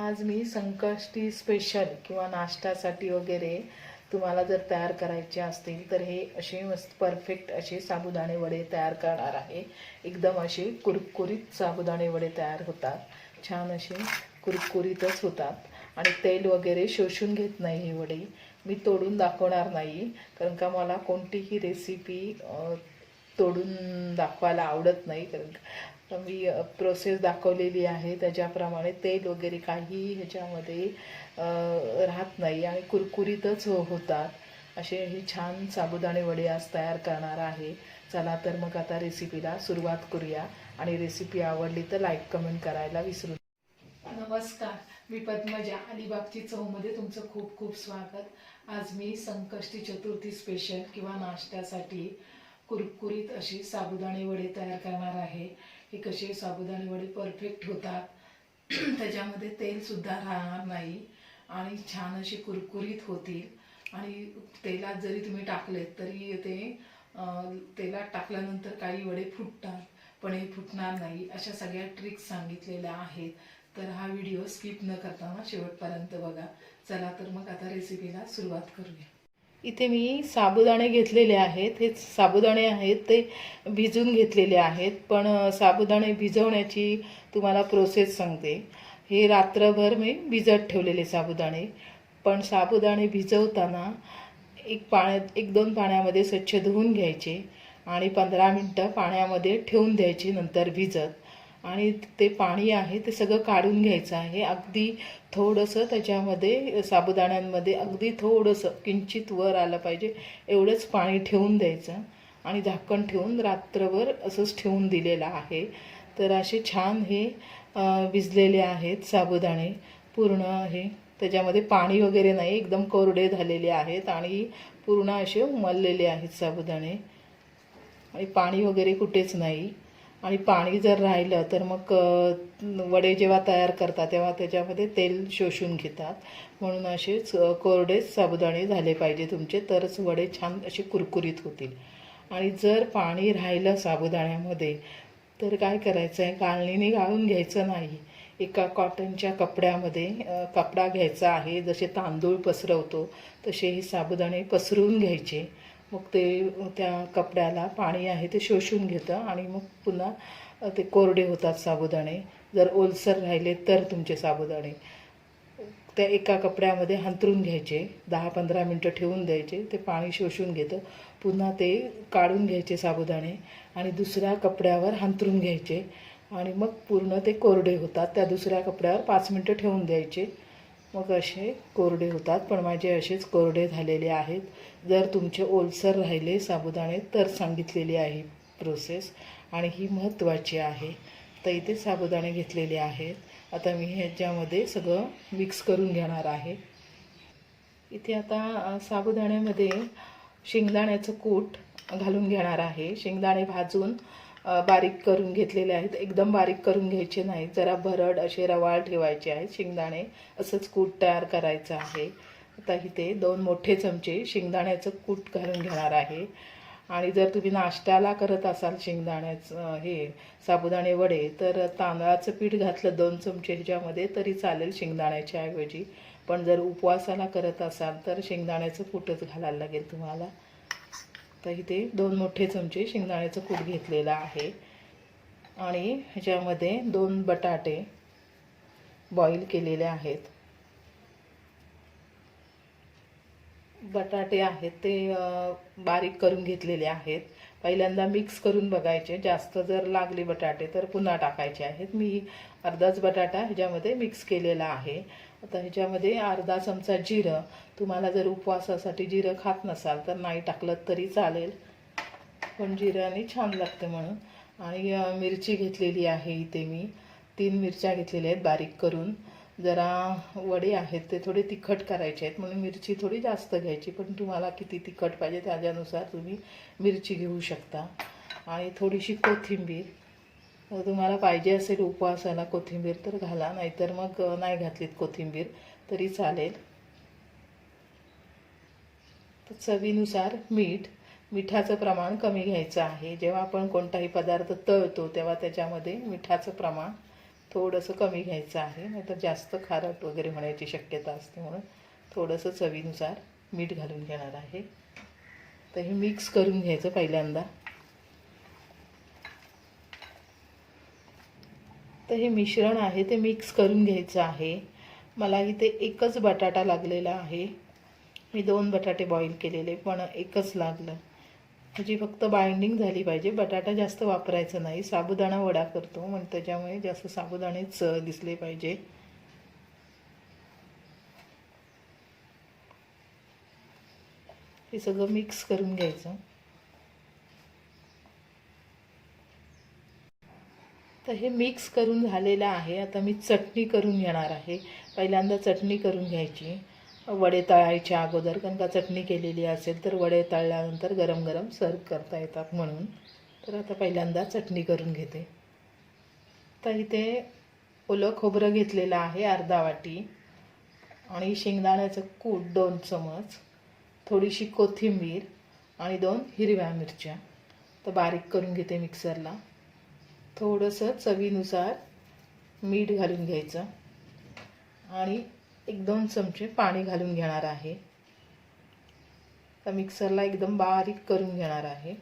आज मी संकष्टी स्पेशल किंवा नाश्त्यासाठी वगैरे तुम्हाला जर तयार करायचे असतील तर हे असे मस्त परफेक्ट असे साबुदाणे वडे तयार करणार आहे. एकदम असे कुरकुरीत साबुदाणे वडे तयार होतात. छान असे कुरकुरीतच होतात. आणि तेल वगैरे शोषून घेत नाही हे वडे. मी तोडून दाखवणार नाही कारण का मला कोणतीही रेसिपी तोडून दाखवायला आवडत नाही कारण मी प्रोसेस दाखवलेली आहे. त्याच्याप्रमाणे तेल वगैरे काही ह्याच्यामध्ये राहत नाही आणि कुरकुरीतच हो-, होतात. असे हे छान साबुदाणे वडे आज तयार करणार आहे. चला तर मग आता रेसिपीला सुरुवात करूया. आणि रेसिपी आवडली तर लाईक कमेंट करायला विसरू नमस्कार. मी पद्मजा. अलिबागची चौमध्ये तुमचं खूप खूप स्वागत. आज मी संकष्टी चतुर्थी स्पेशल किंवा नाश्त्यासाठी कुरकुरीत अशी साबुदाणे वडे तयार करणार आहे. हे कसे साबुदाणे वडे परफेक्ट होतात. त्याच्यामध्ये तेलसुद्धा राहणार नाही. आणि छान असे कुरकुरीत होतील. आणि तेलात जरी तुम्ही टाकलेत तरी ते तेलात टाकल्यानंतर काही वडे फुटतात पण हे फुटणार नाही. अशा सगळ्या ट्रिक्स सांगितलेल्या आहेत. तर हा व्हिडिओ स्किप न करताना शेवटपर्यंत बघा. चला तर मग आता रेसिपीला सुरुवात करूया. इथे मी साबुदाणे घेतलेले आहेत. हे साबुदाणे आहेत ते भिजून घेतलेले आहेत. पण साबुदाणे भिजवण्याची तुम्हाला प्रोसेस सांगते. हे रात्रभर मी भिजत ठेवलेले साबुदाणे. पण साबुदाणे भिजवताना एक पाण्यात एक दोन पाण्यामध्ये स्वच्छ धुवून घ्यायचे आणि पंधरा मिनटं पाण्यामध्ये ठेवून द्यायचे नंतर भिजत. आणि ते पाणी आहे ते सगळं काढून घ्यायचं आहे. अगदी थोडंसं त्याच्यामध्ये साबुदाण्यांमध्ये अगदी थोडंसं किंचित वर आलं पाहिजे एवढंच पाणी ठेवून द्यायचं. आणि झाकण ठेवून रात्रभर असंच ठेवून दिलेलं आहे. तर असे छान हे भिजलेले आहेत साबुदाणे. पूर्ण हे त्याच्यामध्ये पाणी वगैरे नाही एकदम कोरडे झालेले आहेत आणि पूर्ण असे उमललेले आहेत साबुदाणे. आणि पाणी वगैरे कुठेच नाही. आणि पाणी जर राहिलं तर मग वडे जेव्हा तयार करतात तेव्हा त्याच्यामध्ये तेल शोषून घेतात. म्हणून असेच कोरडेच साबुदाणे झाले पाहिजे तुमचे तरच वडे छान असे कुरकुरीत होतील. आणि जर पाणी राहिलं साबुदाण्यामध्ये तर काय करायचं आहे गाळणीने गाळून घ्यायचं नाही. एका कॉटनच्या कपड्यामध्ये कपडा घ्यायचा आहे. जसे तांदूळ पसरवतो तसे हे साबुदाणे पसरून घ्यायचे. मग ते त्या कपड्याला पाणी आहे ते शोषून घेतं आणि मग पुन्हा ते कोरडे होतात साबुदाणे. जर ओलसर राहिले तर तुमचे साबुदाणे. त्या एका कपड्यामध्ये हंतरून घ्यायचे दहा पंधरा मिनटं ठेवून द्यायचे ते पाणी शोषून घेतं. पुन्हा ते काढून घ्यायचे साबुदाणे आणि दुसऱ्या कपड्यावर हंतरून घ्यायचे आणि मग पूर्ण ते कोरडे होतात. त्या दुसऱ्या कपड्यावर पाच मिनटं ठेवून द्यायचे. मग असे कोरडे होतात. पण माझे असेच कोरडे झालेले आहेत. जर तुमचे ओलसर राहिले साबुदाणे तर सांगितलेली आहे प्रोसेस आणि ही महत्त्वाची आहे. तर इथे साबुदाणे घेतलेले आहेत. आता मी ह्याच्यामध्ये सगळं मिक्स करून घेणार आहे. इथे आता साबुदाण्यामध्ये शेंगदाण्याचं कूट घालून घेणार आहे. शेंगदाणे भाजून बारीक करून घेतलेले आहेत. एकदम बारीक करून घ्यायचे नाही. जरा भरड असे रवाळ ठेवायचे आहेत. शेंगदाणे असंच कूट तयार करायचं आहे. आता इथे दोन मोठे चमचे शेंगदाण्याचं कूट घालून घेणार आहे. आणि जर तुम्ही नाश्त्याला करत असाल शेंगदाण्याचं हे साबुदाणे वडे तर तांदळाचं पीठ घातलं दोन चमचे ह्याच्यामध्ये तरी चालेल शेंगदाण्याच्या ऐवजी. पण जर उपवासाला करत असाल तर शेंगदाण्याचं कूटच घालायला लागेल तुम्हाला. तर इथे दोन मोठे चमचे शेंगदाण्याचं कूट घेतलेलं आहे. आणि ह्याच्यामध्ये दोन बटाटे बॉईल केलेले आहेत. बटाटे आहेत ते बारीक करून घेतलेले आहेत. पहिल्यांदा मिक्स करून बघायचे. जास्त जर लागले बटाटे तर पुन्हा टाकायचे आहेत. मी अर्धाच बटाटा ह्याच्यामध्ये मिक्स केलेला आहे. आता ह्याच्यामध्ये अर्धा चमचा जिरं. तुम्हाला जर उपवासासाठी जिरं खात नसाल तर नाही टाकलं तरी चालेल. पण जिरंनी छान लागते म्हणून. आणि मिरची घेतलेली आहे इथे मी. तीन मिरच्या घेतलेल्या आहेत बारीक करून. जरा वडे आहेत ते थोडे तिखट करायचे आहेत. म्हणून मिरची थोडी जास्त घ्यायची. पण तुम्हाला किती तिखट पाहिजे त्याच्यानुसार तुम्ही मिरची घेऊ शकता. आणि थोडीशी कोथिंबीर. जर तुम्हाला पाहिजे असेल उपवासाला कोथिंबीर तर घाला नाहीतर मग नाही घातलीत कोथिंबीर तरी चालेल. तर चवीनुसार मीठ मिठाचं प्रमाण कमी घ्यायचं आहे. जेव्हा आपण कोणताही पदार्थ तळतो तेव्हा त्याच्यामध्ये मिठाचं प्रमाण थोडंसं कमी घ्यायचं आहे. नाहीतर जास्त खारट वगैरे होण्याची शक्यता असते म्हणून थोडंसं चवीनुसार मीठ घालून घेणार आहे. तर हे मिक्स करून घ्यायचं पहिल्यांदा. तर हे मिश्रण आहे ते मिक्स करून घ्यायचं आहे. मला इथे एकच बटाटा लागलेला आहे. मी दोन बटाटे बॉईल केलेले पण एकच लागलं. म्हणजे फक्त बाइंडिंग झाली पाहिजे. बटाटा जास्त वापरायचा नाही. साबुदाणा वडा करतो मग त्याच्यामुळे जास्त साबुदाणेच दिसले पाहिजे. हे सगळं मिक्स करून घ्यायचं. तर हे मिक्स करून झालेलं आहे. आता मी चटणी करून घेणार आहे. पहिल्यांदा चटणी करून घ्यायची. वडे तळायच्या अगोदर. कारण का चटणी केलेली असेल तर वडे तळल्यानंतर गरम गरम सर्व करता येतात म्हणून. तर आता पहिल्यांदा चटणी करून घेते. तर इथे ओलं खोबरं घेतलेलं आहे अर्धा वाटी. आणि शेंगदाण्याचं कूट दोन चमच. थोडीशी कोथिंबीर आणि दोन हिरव्या मिरच्या. तर बारीक करून घेते मिक्सरला थोडंसं चवीनुसार मीठ घालून घ्यायचं. आणि एक दोन चमचे पाणी घालून घेणार आहे. तर मिक्सरला एकदम बारीक करून घेणार आहे.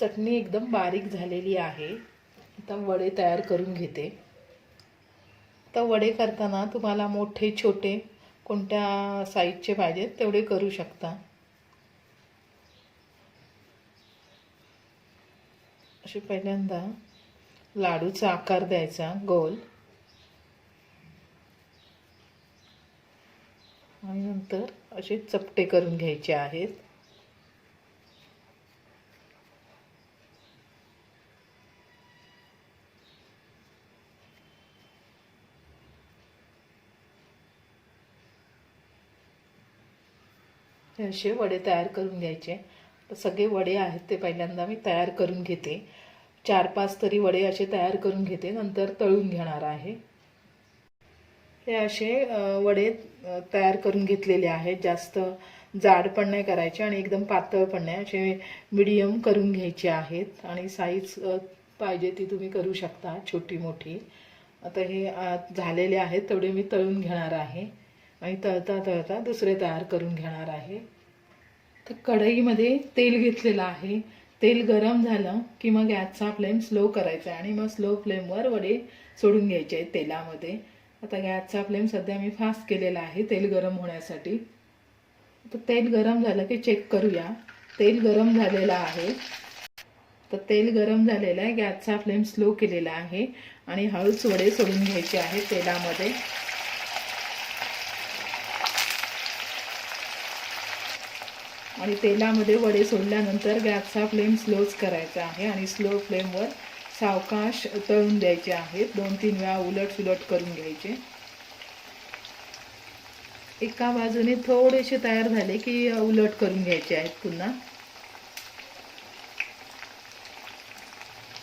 चटणी एकदम बारीक झालेली आहे. आता वडे तयार करून घेते. तर वडे करताना तुम्हाला मोठे छोटे कोणत्या साईजचे पाहिजेत तेवढे करू शकता. असे पहिल्यांदा लाडूचा आकार द्यायचा गोल. आणि नंतर असे चपटे करून घ्यायचे आहेत. असे वडे तयार करून घ्यायचे. तर सगळे वडे आहेत ते पहिल्यांदा मी तयार करून घेते. चार पाच तरी वडे असे तयार करून घेते नंतर तळून घेणार आहे. हे असे वडे तयार करून घेतलेले आहेत. जास्त जाड पण नाही करायचे आणि एकदम पातळ पण नाही. असे मिडियम करून घ्यायचे आहेत आणि साईज पाहिजे ती तुम्ही करू शकता छोटी मोठी. आता हे झालेले आहेत तेवढे मी तळून घेणार आहे. आणि तळता तळता दुसरे तयार करून घेणार आहे. तर कढईमध्ये तेल घेतलेलं आहे. तेल गरम झालं की मग गॅसचा फ्लेम स्लो करायचा आहे आणि मग स्लो फ्लेमवर वडे सोडून घ्यायचे आहेत तेलामध्ये. आता गॅसचा फ्लेम सध्या मी फास्ट केलेला आहे तेल गरम होण्यासाठी. तर तेल गरम झालं की चेक करूया. तेल गरम झालेलं आहे. तर तेल गरम झालेलं आहे. गॅसचा फ्लेम स्लो केलेला आहे आणि हळूच वडे सोडून घ्यायचे आहे तेलामध्ये. आणि तेलामध्ये वडे सोडल्यानंतर गॅसचा फ्लेम स्लोच करायचा आहे आणि स्लो फ्लेमवर सावकाश तळून द्यायचे आहेत. दोन तीन वेळा उलट सुलट करून घ्यायचे. एका बाजूने थोडेसे तयार झाले की उलट करून घ्यायचे आहेत पुन्हा.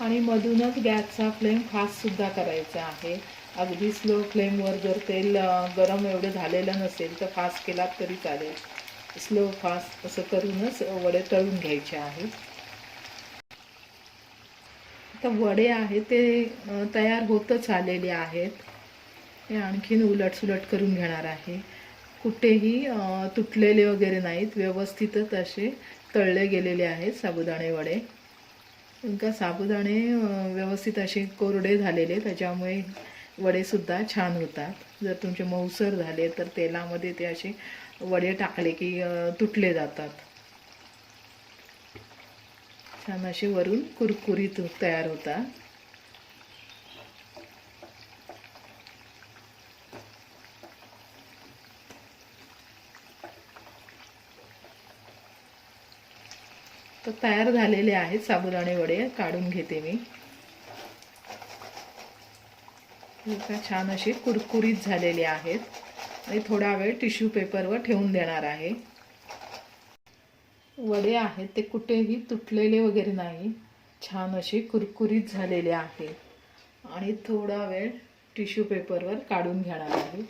आणि मधूनच गॅसचा फ्लेम फास्ट सुद्धा करायचा आहे. अगदी स्लो फ्लेमवर जर तेल गरम एवढं झालेलं नसेल तर फास्ट केलात तरी चालेल. स्लो फास्ट असं करूनच वडे तळून घ्यायचे आहेत. आता वडे आहेत ते तयार होतच आलेले आहेत. हे आणखीन उलटसुलट करून घेणार आहे. कुठेही तुटलेले वगैरे नाहीत व्यवस्थितच असे तळले गेलेले आहेत साबुदाणे वडे. का साबुदाणे व्यवस्थित असे कोरडे झालेले त्याच्यामुळे वडेसुद्धा छान होतात. जर तुमचे मऊसर झाले तर तेलामध्ये ते असे वडे टाकले की तुटले जातात. छान असे वरून कुरकुरीत तयार होतात तर तयार झालेले आहेत साबुदाणे वडे काढून घेते मी. छान असे कुरकुरीत झालेले आहेत. आणि थोडा वेळ टिश्यू पेपरवर ठेवून देणार आहे. वडे आहेत ते कुठेही तुटलेले वगैरे नाही. छान असे कुरकुरीत झालेले आहे. आणि थोडा वेळ टिश्यू पेपरवर काढून घेणार आहे.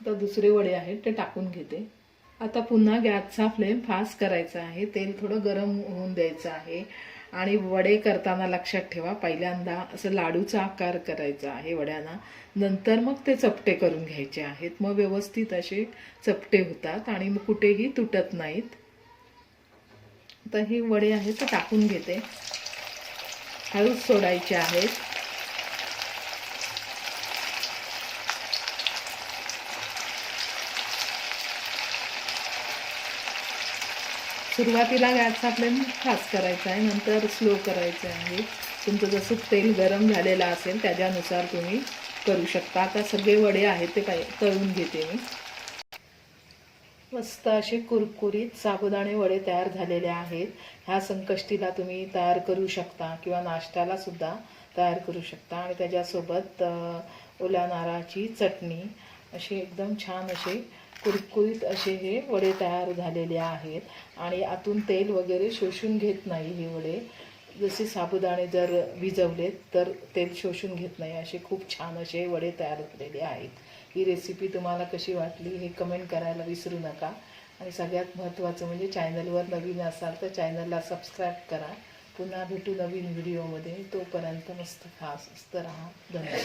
आता दुसरे वडे आहेत ते टाकून घेते. आता पुन्हा गॅसचा फ्लेम फास्ट करायचा आहे. तेल थोडं गरम होऊन द्यायचं आहे. आणि वडे करताना लक्षात ठेवा पहिल्यांदा असं लाडूचा आकार करायचा आहे वड्यांना नंतर मग ते चपटे करून घ्यायचे आहेत. मग व्यवस्थित असे चपटे होतात आणि मग कुठेही तुटत नाहीत. तर हे वडे आहेत ते टाकून घेते. हळूच सोडायचे आहेत. सुरुवातीला गॅसचा फ्लेम फास्ट करायचा आहे नंतर स्लो करायचं आहे. तुमचं जसं तेल गरम झालेलं असेल त्याच्यानुसार तुम्ही करू शकता. आता सगळे वडे आहेत ते काय तळून घेते मी. मस्त असे कुरकुरीत साबुदाणे वडे तयार झालेले आहेत. ह्या संकष्टीला तुम्ही तयार करू शकता किंवा नाश्त्याला सुद्धा तयार करू शकता. आणि त्याच्यासोबत ओल्या नारळाची चटणी. असे एकदम छान असे कुरकुरीत असे हे वडे तयार झालेले आहेत आणि आतून तेल वगैरे शोषून घेत नाही हे वडे. जसे साबुदाणे जर भिजवलेत तर तेल शोषून घेत नाही. असे खूप छान असे वडे तयार झालेले आहेत. ही रेसिपी तुम्हाला कशी वाटली हे कमेंट करायला विसरू नका. आणि सगळ्यात महत्त्वाचं म्हणजे चॅनलवर नवीन असाल तर चॅनलला सबस्क्राईब करा. पुन्हा भेटू नवीन व्हिडिओमध्ये तोपर्यंत मस्त खास मस्त राहा. धन्यवाद.